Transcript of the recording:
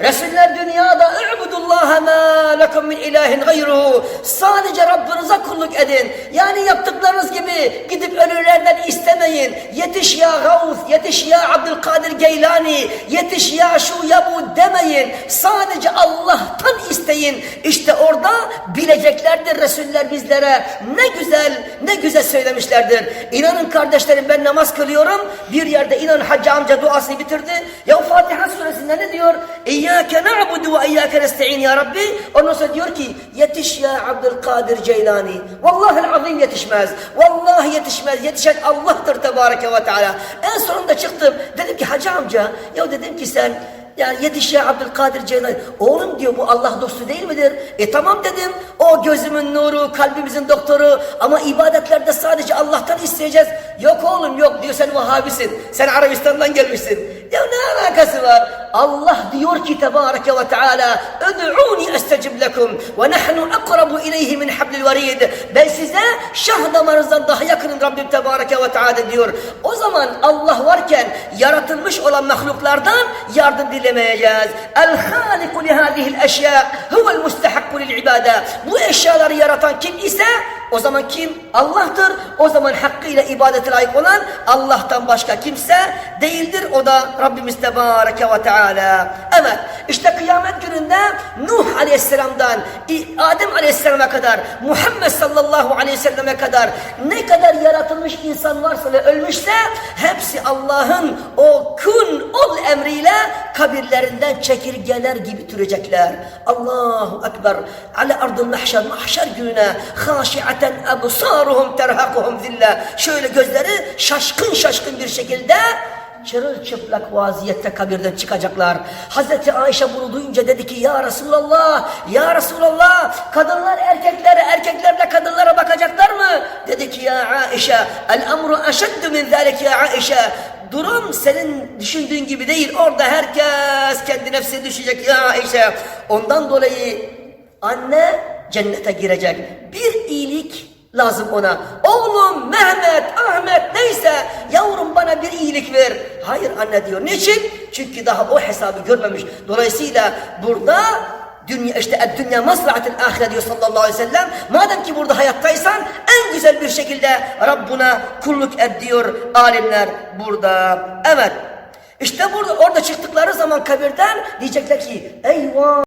Resuller dünyada "U'budullaha ma lekum min ilahin gayruhu. Sadece Rabbinize kulluk edin. Yani yaptıklarınız gibi gidip ölülerden istemeyin. Yetiş ya Gavs, yetiş ya Abdülkadir Geylani, yetiş ya şu ya bu demeyin. Sadece Allah'tan isteyin. İşte orada bileceklerdir Resuller bizlere. Ne güzel, ne güzel söylemişlerdir. İnanın kardeşlerim ben namaz kılıyorum. Bir yerde inan hacı amca duasını bitirdi. Ya Fatiha suresinde ne diyor? İyyâke na'budu ve iyyâke nesta'in ya Rabbi. Ondan sonra diyor ki yetiş ya Abdülkadir Ceylani. Vallahi azim yetişmez. Vallahi yetişmez. Yetişen Allah'tır tebareke ve teala. En sonunda çıktım. Dedim ki hacı amca ya dedim ki sen yani yetiş ya Abdülkadir Ceylani. Oğlum diyor bu Allah dostu değil midir? E tamam dedim. O gözümün nuru, kalbimizin doktoru. Ama ibadetlerde sadece Allah'tan isteyeceğiz. Yok oğlum yok diyor sen Vahabisin. Sen Arabistan'dan gelmişsin. Ya ne alakası var? Allah diyor ki Tebareke ve Teala Öd'uni estecib lekum ve nahnu akrabu ileyhi min hablil varid. Ben size şah damarınızdan daha Tebareke ve Teala diyor. O zaman Allah varken yaratılmış olan mahluklardan yardım dilemeyeceğiz. El haliku li hadihil eşya huvel mustahakku lil ibade. Bu eşyaları yaratan kim ise o zaman kim? Allah'tır. O zaman hakkıyla ibadete layık olan Allah'tan başka kimse değildir. O da Rabbimiz Tebareke ve Teala. Evet işte kıyamet gününde Nuh Aleyhisselam'dan Adem Aleyhisselam'a kadar Muhammed sallallahu aleyhi ve kadar ne kadar yaratılmış insan varsa ve ölmüşse hepsi Allah'ın o kun ol emriyle kabirlerinden çekirgeler gibi türecekler. Allahu Ekber. Ala ardıl mahşer mahşer gününe haşiaten ebsaruhum terhakuhum zilla. Şöyle gözleri şaşkın şaşkın bir şekilde çırılçıplak vaziyette kabirden çıkacaklar. Hazreti Ayşe bunu duyunca dedi ki ya Resulallah, ya Resulallah kadınlar erkeklere, erkekler de kadınlara bakacaklar mı? Dedi ki ya Ayşe el emru eşeddu min zalik ya Ayşe Durum senin düşündüğün gibi değil. Orada herkes kendi nefsine düşecek ya Ayşe. Ondan dolayı anne cennete girecek. Bir iyilik lazım ona. Oğlum Mehmet, Ahmet neyse yavrum bana bir iyilik ver. Hayır anne diyor. Niçin? Çünkü daha o hesabı görmemiş. Dolayısıyla burada dünya işte dünya maslahatil ahire diyor sallallahu aleyhi ve sellem. Madem ki burada hayattaysan en güzel bir şekilde Rabbuna kulluk et diyor alimler burada. Evet. İşte burada orada çıktıkları zaman kabirden diyecekler ki eyvah